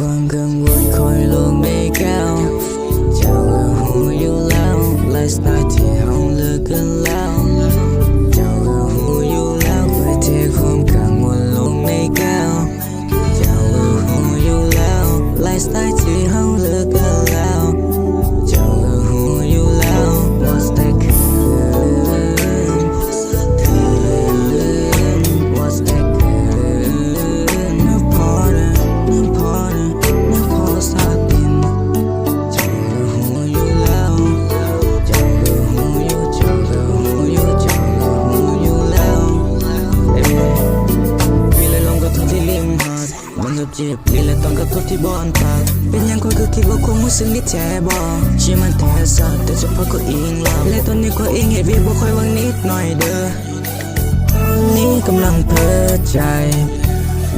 Clung บลีแหละต้องกับทุกที่บอนปากเป็นยังคนคือคิดว่าคงรู้สึกนิดแท้บ่ชีมันแท้สักแต่เฉพาะก็อิงลับและตอนนี้ก็อิงเหตุวีบ่ค่อยวังนิดหน่อยเด้อตอนนี้กำลังเพ้อใจ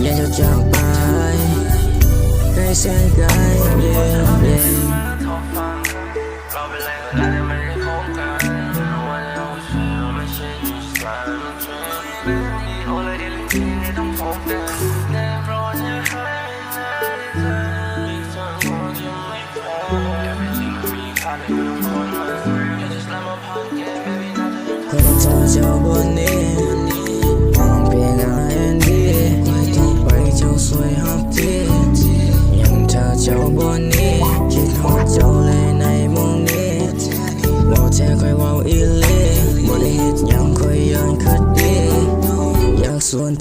อยากจะจากไปใกล้แสนไกลเย็นเย็นเราเป็นไรก็ได้แต่ไม่ได้คบกันวันเราเชื่อไม่ใช่ที่สายมันเชื่อ